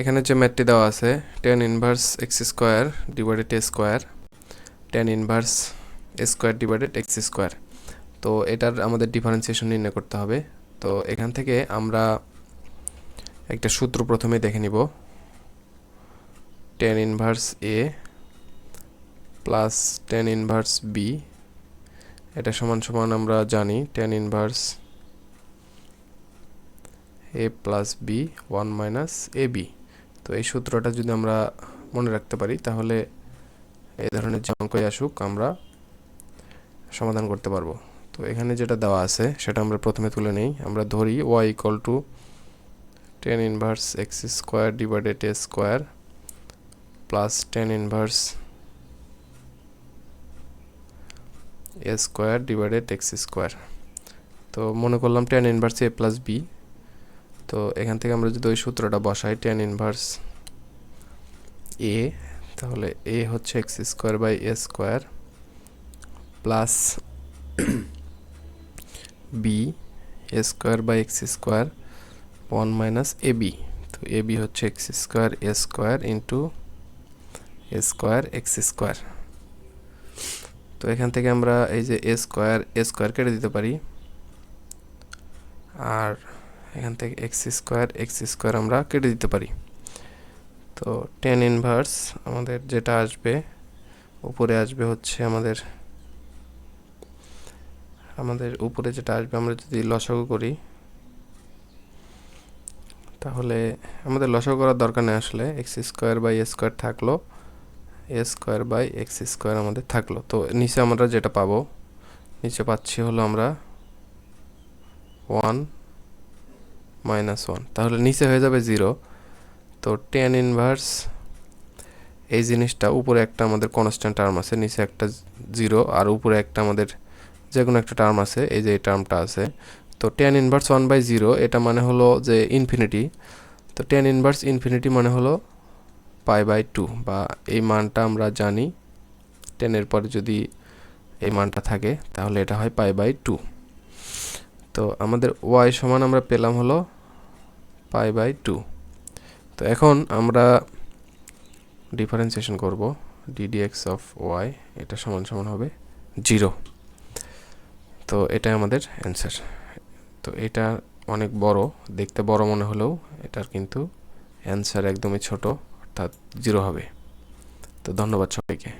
এখানে যে ম্যাথটি দেওয়া আছে tan inverse X square divided A square tan inverse square divided X square তো এটার আমাদের ডিফারেন্সিয়েশন নির্ণয় করতে হবে। তো এখান থেকে আমরা একটা সূত্র প্রথমে দেখে নিব। Tan inverse A plus tan inverse B এটা সমান সমান আমরা জানি। Tan inverse A plus B one minus A B তো এই সূত্রটা যদি আমরা মনে রাখতে পারি, তাহলে এই ধরনের যে অঙ্কই আসুক, আমরা সমাধান করতে পারব। তো এখানে যেটা দেওয়া আছে, সেটা আমরা প্রথমে তুলে নেই। আমরা ধরি Y equal to tan inverse X square divided A square plus tan inverse A square divided X square তো মনে করলাম tan inverse A plus B তো এখান থেকে আমরা যদি ওই সূত্রটা বসাই টেন ইনভার্স এ তাহলে এ হচ্ছে X square by A square plus B A square by X square one minus A B তো এ বি হচ্ছে X square A square into A square X square তো এখান থেকে আমরা এই যে এ স্কোয়ার এ স্কোয়ার কেটে দিতে পারি। আর এখান থেকে এক্স স্কোয়ার এক্স স্কোয়ার আমরা কেটে দিতে পারি। তো টেন ইনভার্স আমাদের যেটা আসবে, উপরে আসবে হচ্ছে আমাদের আমাদের উপরে যেটা আসবে আমরা যদি লসাগু করি, তাহলে আমাদের লসাগু করার দরকার নেই আসলে X square by A square থাকল A square by X square আমাদের থাকল। তো নিচে আমরা যেটা পাবো, নিচে পাচ্ছি হলো আমরা ওয়ান মাইনাস ওয়ান তাহলে নিচে হয়ে যাবে জিরো তো টেন ইনভার্স এই জিনিসটা উপরে একটা আমাদের কনস্ট্যান্ট টার্ম আছে, নিচে একটা জিরো আর উপরে একটা আমাদের যে কোনো একটা টার্ম আছে, এই যে এই টার্মটা আছে। তো tan inverse one by zero এটা মানে হলো যে ইনফিনিটি তো টেন ইনভার্স ইনফিনিটি মানে হলো পাই বাই টু বা এই মানটা আমরা জানি টেনের পরে যদি এই মানটা থাকে, তাহলে এটা হয় পাই বাই টু তো আমাদের ওয়াই সমান আমরা পেলাম হলো পাই বাই টু। তো এখন আমরা ডিফারেন্সিয়েশন করব ডিডিএক্স অফ ওয়াই এটা সমান সমান হবে জিরো তো এটাই আমাদের অ্যান্সার তো এটা অনেক বড়, দেখতে বড় মনে হলেও এটার কিন্তু অ্যান্সার একদমই ছোট, অর্থাৎ জিরো হবে। তো ধন্যবাদ সবাইকে।